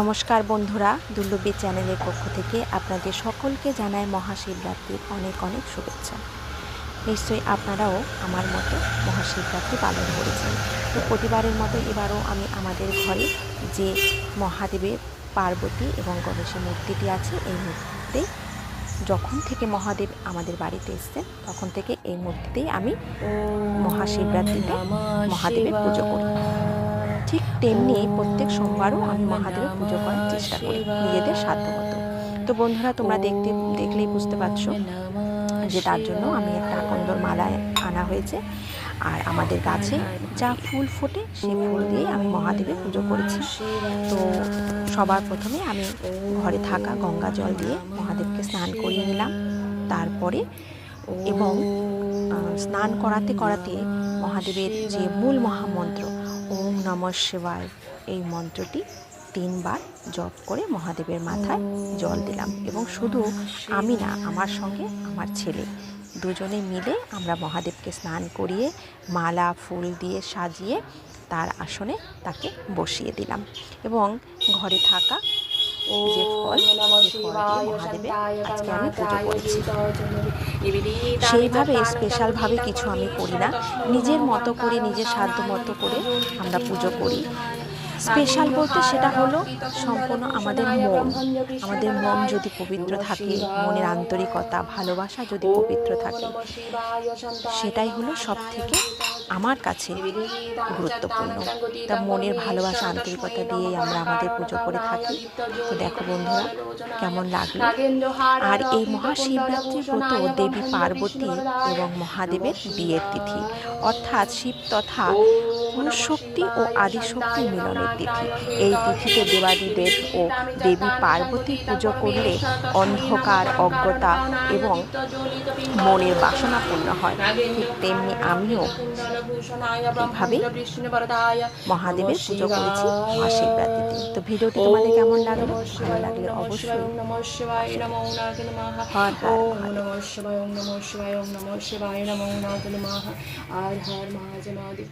নমস্কার বন্ধুরা দুর্লভী চ্যানেলের পক্ষ থেকে আপনাদের সকলকে জানায় মহাশিবরাত্রির অনেক অনেক শুভেচ্ছা। নিশ্চয়ই আপনারাও আমার মতো মহাশিবরাত্রি পালন করেছেন। তো প্রতিবারের মতো এবারও আমি আমাদের ঘরে যে মহাদেবের পার্বতী এবং গণেশের মূর্তিটি আছে, এই মূর্তিতে যখন থেকে মহাদেব আমাদের বাড়িতে এসছেন, তখন থেকে এই মূর্তিতেই আমি মহাশিবরাত্রিতে মহাদেবের পুজো করি। ঠিক তেমনি প্রত্যেক সোমবারও আমি মহাদেবের পুজো করার চেষ্টা করি নিজেদের সাধ্য মতো। তো বন্ধুরা তোমরা দেখতে দেখলেই বুঝতে পারছ যে তার জন্য আমি একটা আকন্দর মালা আনা হয়েছে। আর আমাদের গাছে যা ফুল ফোটে সেই ফুল দিয়ে আমি মহাদেবের পুজো করেছি। তো সবার প্রথমে আমি ঘরে থাকা গঙ্গা জল দিয়ে মহাদেবকে স্নান করিয়ে নিলাম। তারপরে এবং স্নান করাতে করাতে মহাদেবের যে মূল মহামন্ত্র ওম নম শিবায়। এই মন্ত্রটি তিনবার জপ করে মহাদেবের মাথায় জল দিলাম এবং শুধু আমি না, আমার সঙ্গে আমার ছেলে। দুজনে মিলে আমরা মহাদেবকে স্নান করিয়ে মালা, ফুল দিয়ে সাজিয়ে তার আসনে তাকে বসিয়ে দিলাম এবং ঘরে থাকা যে ফল সেই ফল দিয়ে মহাদেবের আজকে আমি পুজো করেছি। সেইভাবে স্পেশালভাবে কিছু আমি করি না। নিজের মতো করে নিজের সাধ্য মতো করে আমরা পুজো করি। স্পেশাল বলতে সেটা হলো সম্পূর্ণ আমাদের মন। আমাদের মন যদি পবিত্র থাকে মনের আন্তরিকতা ভালোবাসা যদি পবিত্র থাকে সেটাই হলো সব থেকে আমার কাছে গুরুত্বপূর্ণ। তা মনের ভালোবাসা, আন্তরিকতা দিয়েই আমরা আমাদের পুজো করে থাকি। তো দেখো বন্ধুরা, কেমন লাগল? আর এই মহাশিবরাত্রির ব্রত দেবী পার্বতী এবং মহাদেবের বিয়ের তিথি, অর্থাৎ শিব তথা শক্তি ও আদিশক্তির মিলনের তিথি। এই তিথিতে দেবাদিদেব ও দেবী পার্বতী পুজো করলে অন্ধকার, অজ্ঞতা এবং মনের বাসনা পূর্ণ হয়। ঠিক তেমনি আমিও এভাবেই মহাদেবের পুজো করেছি মহাশিবরাত্রিতে তো ভিডিওটি তোমাদের কেমন লাগল? ভালো লাগলে অবশ্যই শিবায় নমো হর হর শিবায় নমঃ শিবায় ওম নমঃ শিবায় নমো নাথ নমঃ। আর হর মহাজনাদেব